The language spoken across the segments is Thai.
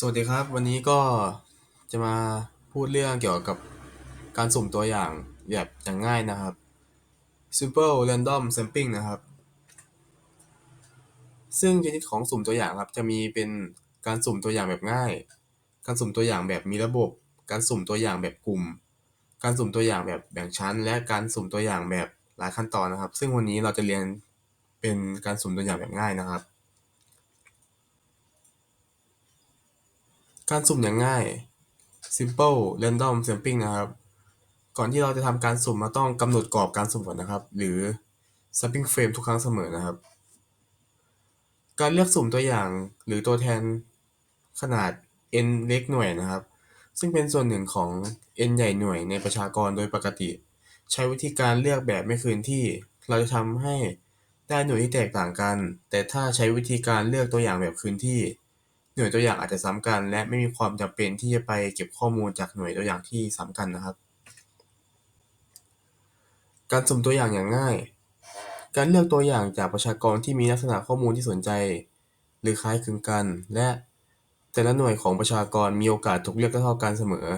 สวัสดีครับ วันนี้ก็จะมาพูดเรื่องเกี่ยวกับการสุ่มตัวอย่างแบบอย่างง่ายนะครับ simple random sampling นะครับ ซึ่งชนิดของสุ่มตัวอย่างครับ จะมีเป็นการสุ่มตัวอย่างแบบง่าย การสุ่มตัวอย่างแบบมีระบบ การสุ่มตัวอย่างแบบกลุ่ม การสุ่มตัวอย่างแบบแบ่งชั้น และการสุ่มตัวอย่างแบบหลายขั้นตอนนะครับ ซึ่งวันนี้เราจะเรียนเป็นการสุ่มตัวอย่างแบบง่ายนะครับ การสุ่มอย่างง่าย simple random sampling นะครับ ก่อนที่เราจะทำการสุ่มเราต้องกำหนดกรอบการสุ่มก่อนนะครับ หรือ sampling frame ทุกครั้งเสมอนะครับ การเลือกสุ่มตัวอย่างหรือตัวแทนขนาด n เล็กหน่วยนะครับ ซึ่งเป็นส่วนหนึ่งของ n ใหญ่หน่วยในประชากรโดยปกติ ใช้วิธีการเลือกแบบไม่คืนที่เราจะทำให้ได้หน่วยที่แตกต่างกัน แต่ถ้าใช้วิธีการเลือกตัวอย่างแบบคืนที่ หน่วยตัวอย่างอาจจะซ้ำกัน และไม่มีความจำเป็นที่จะไปเก็บข้อมูลจากหน่วยตัวอย่างที่ซ้ำกันนะครับ การสุ่มตัวอย่างอย่างง่าย การเลือกตัวอย่างจากประชากรที่มีลักษณะข้อมูลที่สนใจ หรือคล้ายคลึงกัน และแต่ละหน่วยของประชากรมีโอกาสถูกเลือกเท่ากันเสมอ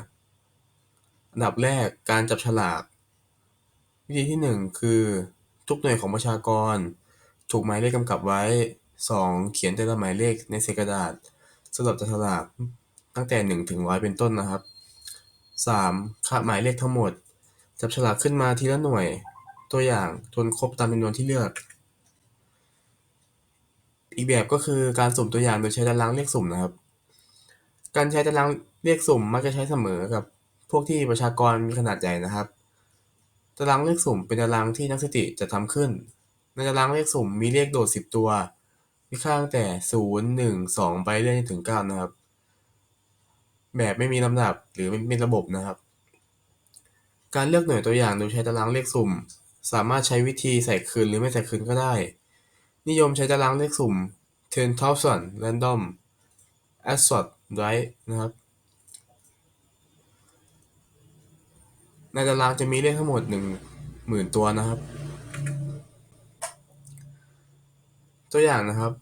อันดับแรกการจับฉลาก วิธีที่ 1 คือทุกหน่วยของประชากร ถูกหมายเลขกำกับไว้ 2. เขียนแต่ละหมายเลขในเศษกระดาษ สำหรับจับฉลากตั้งแต่1ถึง100เป็นต้นนะครับ 3. คะหมายเลขทั้งหมด จับฉลากขึ้นมาทีละหน่วย ตัวอย่างจนครบตามจำนวนที่เลือก อีกแบบก็คือการสุ่มตัวอย่างโดยใช้ตารางเลขสุ่มนะครับ การใช้ตารางเลขสุ่มมักจะใช้เสมอกับพวกที่ประชากรมีขนาดใหญ่นะครับ ตารางเลขสุ่มเป็นตารางที่นักสถิติจะทำขึ้น ในตารางเลขสุ่มมีเลขโดด 10 ตัว มีค่าตั้งแต่0 1 2ไปเรื่อยถึง9นะครับ แบบไม่มีลำดับหรือไม่มีระบบนะครับ การเลือกหน่วยตัวอย่างโดยใช้ตารางเลขสุ่ม สามารถใช้วิธีใส่คืนหรือไม่ใส่คืนก็ได้ นิยมใช้ตารางเลขสุ่ม10,000 random assorted right นะครับในตารางจะมีเลขทั้งหมด 10,000 ตัวนะครับ ตัวอย่างนะครับ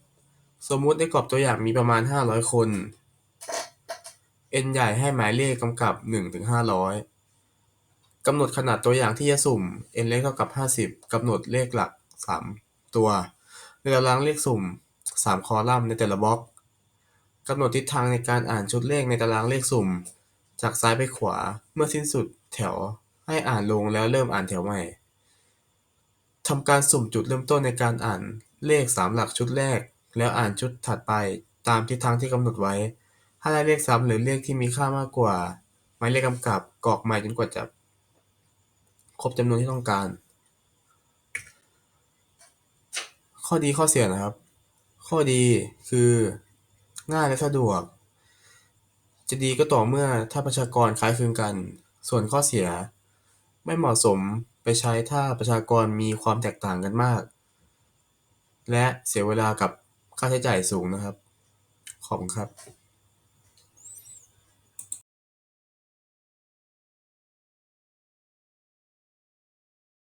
สมมุติในกรอบตัวอย่างมีประมาณ 500 คน n ใหญ่ให้หมายเลขกำกับ 1 ถึง 500 กำหนดขนาดตัวอย่างที่จะสุ่ม n เล็กเท่ากับ 50 กำหนดเลขหลัก 3 ตัวในตารางเลขสุ่ม 3 คอลัมน์ในแต่ละบล็อกกำหนดทิศทางในการอ่านชุดเลขในตารางเลขสุ่ม จากซ้ายไปขวาเมื่อสิ้นสุดแถวให้อ่านลงแล้วเริ่มอ่านแถวใหม่ ทำการสุ่มจุดเริ่มต้นในการอ่านเลข3หลักชุดแรก แล้วอ่านชุดถัดไปตามทิศทางที่กำหนดไว้ ถ้าได้เลขซ้ำหรือเลขที่มีค่ามากกว่า หมายเลขกำกับกรอกใหม่จนกว่าจะครบจำนวนที่ต้องการ ข้อดีข้อเสียนะครับ ข้อดีคือง่ายและสะดวก จะดีก็ต่อเมื่อถ้าประชากรคล้ายคลึงกัน ส่วนข้อเสียไม่เหมาะสมไปใช้ถ้าประชากรมีความแตกต่างกันมาก และเสียเวลากับค่าใช้จ่ายสูงนะครับ ขอบคุณครับ